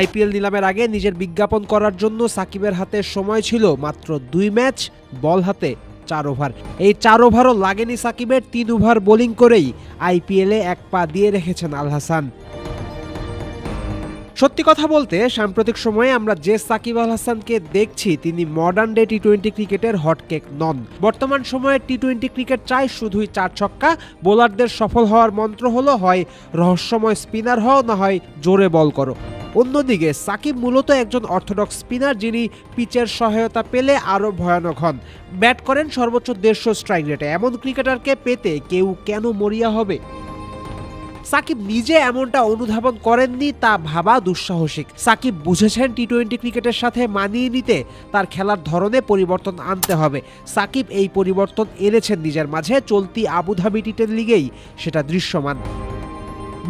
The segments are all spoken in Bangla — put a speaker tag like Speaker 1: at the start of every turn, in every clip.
Speaker 1: আইপিএল নিলামের আগে নিজের বিজ্ঞাপন করার জন্য সাকিবের হাতে সময় ছিল মাত্র দুই ম্যাচ, বল হাতে চার ওভার। এই চার ওভারও লাগেনি সাকিবের তিন ওভার বোলিং করেই আইপিএলে এক পা দিয়ে রেখেছেন আল হাসান। সত্যি কথা বলতে, সাম্প্রতিক সময়ে আমরা যে সাকিব আল হাসানকে দেখছি, তিনি মডার্ন ডে টি টোয়েন্টি ক্রিকেটের হটকেক নন। বর্তমান সময়ে টি টোয়েন্টি ক্রিকেট চাই শুধুই চার ছক্কা, বোলারদের সফল হওয়ার মন্ত্র হলো, হয় রহস্যময় স্পিনার হও, না হয় জোরে বল করো। অন্যদিকে সাকিব মূলত একজন অর্থোডক্স স্পিনার যিনি পিচের সহায়তা পেলে আরও ভয়ানক হন। ব্যাট করেন সর্বোচ্চ দেড়শো স্ট্রাইক রেটে। এমন ক্রিকেটারকে পেতে কেউ কেন মরিয়া হবে? সাকিব নিজে এমনটা অনুধাবন করেননি তা ভাবা দুঃসাহসিক। সাকিব বুঝেছেন টি টোয়েন্টি ক্রিকেটের সাথে মানিয়ে নিতে তার খেলার ধরনে পরিবর্তন আনতে হবে। সাকিব এই পরিবর্তন এনেছেন নিজের মাঝে চলতি আবুধাবি টি টেন লিগেই। সেটা দৃশ্যমান।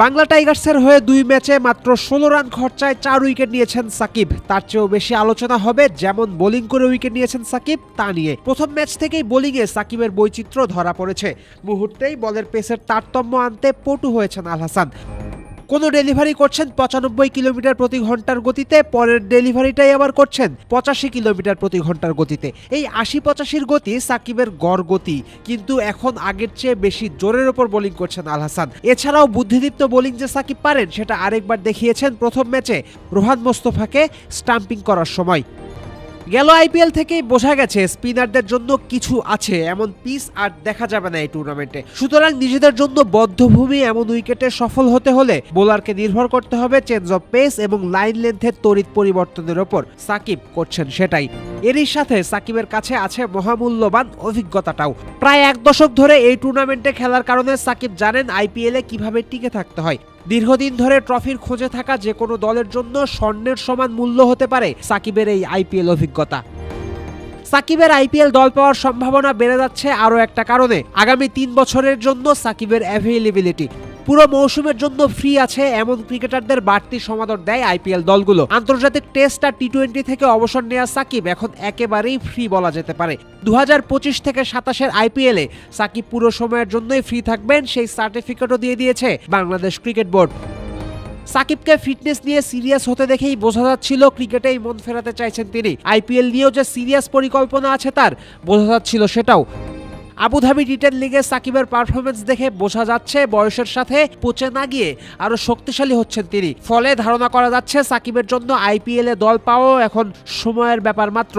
Speaker 1: বাংলা টাইগার্সের হয়ে দুই ম্যাচে মাত্র ষোলো রান খরচায় চার উইকেট নিয়েছেন সাকিব। তার চেয়েও বেশি আলোচনা হবে যেমন বোলিং করে উইকেট নিয়েছেন সাকিব, তা নিয়ে। প্রথম ম্যাচ থেকেই বোলিংয়ে সাকিবের বৈচিত্র্য ধরা পড়েছে। মুহূর্তেই বলের পেসের তারতম্য আনতে পটু হয়েছেন আল হাসান। কোনো ডেলিভারি করছেন পঁচানব্বই কিলোমিটার প্রতি ঘণ্টার গতিতে, পরের ডেলিভারিটাই আবার করছেন পঁচাশি কিলোমিটার প্রতি ঘণ্টার গতিতে। এই আশি পঁচাশির গতি সাকিবের গড় গতি, কিন্তু এখন আগের চেয়ে বেশি জোরের ওপর বোলিং করছেন আল হাসান। এছাড়াও বুদ্ধিদীপ্ত বোলিং যে সাকিব পারেন, সেটা আরেকবার দেখিয়েছেন প্রথম ম্যাচে রোহান মোস্তফাকে স্টাম্পিং করার সময়। গেল আইপিএল থেকেই বোঝা গেছে স্পিনারদের জন্য কিছু আছে, এমন পিস আর দেখা যাবে না এই টুর্নামেন্টে সুতরাং নিজেদের জন্য বদ্ধভূমি এমন উইকেটে সফল হতে হলে বোলারকে নির্ভর করতে হবে চেঞ্জ অফ পেস এবং লাইন লেন্থের তড়িৎ পরিবর্তনের ওপর। সাকিব করছেন সেটাই। এরই সাথে সাকিবের কাছে আছে মহামূল্যবান অভিজ্ঞতাটাও। প্রায় এক দশক ধরে এই টুর্নামেন্টে খেলার কারণে সাকিব জানেন আইপিএলে কীভাবে টিকে থাকতে হয়। দীর্ঘদিন ধরে ট্রফির খোঁজে থাকা যে কোনো দলের জন্য স্বর্ণের সমান মূল্য হতে পারে সাকিবের এই আইপিএল অভিজ্ঞতা। সাকিবের আইপিএল দল পাওয়ার সম্ভাবনা বেড়ে যাচ্ছে আরও একটা কারণে। আগামী তিন বছরের জন্য সাকিবের অ্যাভেলেবিলিটি পুরো মৌসুমের জন্য ফ্রি আছে এমন ক্রিকেটারদের বাড়তি সমাদর দেয় আইপিএল দলগুলো। আন্তর্জাতিক টেস্ট আর টি টোয়েন্টি থেকে অবসর নেওয়া সাকিব এখন একেবারেই ফ্রি বলা যেতে পারে। দু পঁচিশ থেকে সাতাশের আইপিএলে সাকিব পুরো সময়ের জন্যই ফ্রি থাকবেন, সেই সার্টিফিকেটও দিয়ে দিয়েছে বাংলাদেশ ক্রিকেট বোর্ড। সাকিবকে ফিটনেস নিয়ে সিরিয়াস হতে দেখেই বোঝা যাচ্ছিল ক্রিকেটেই মন ফেরাতে চাইছেন তিনি। আইপিএল নিয়েও যে সিরিয়াস পরিকল্পনা আছে তার, বোঝা যাচ্ছিল সেটাও। আবুধাবি রিটেন লিগে সাকিবের পারফরমেন্স দেখে বোঝা যাচ্ছে বয়সের সাথে পচে না গিয়ে আরও শক্তিশালী হচ্ছেন তিনি। ফলে ধারণা করা যাচ্ছে সাকিবের জন্য আইপিএল দল পাওয়াও এখন সময়ের ব্যাপার মাত্র।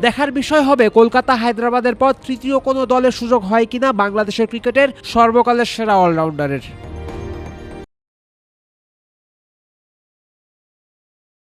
Speaker 1: দেখার বিষয় হবে কলকাতা হায়দ্রাবাদের পর তৃতীয় কোনো দলের সুযোগ হয় কিনা বাংলাদেশের ক্রিকেটের সর্বকালের সেরা অলরাউন্ডারের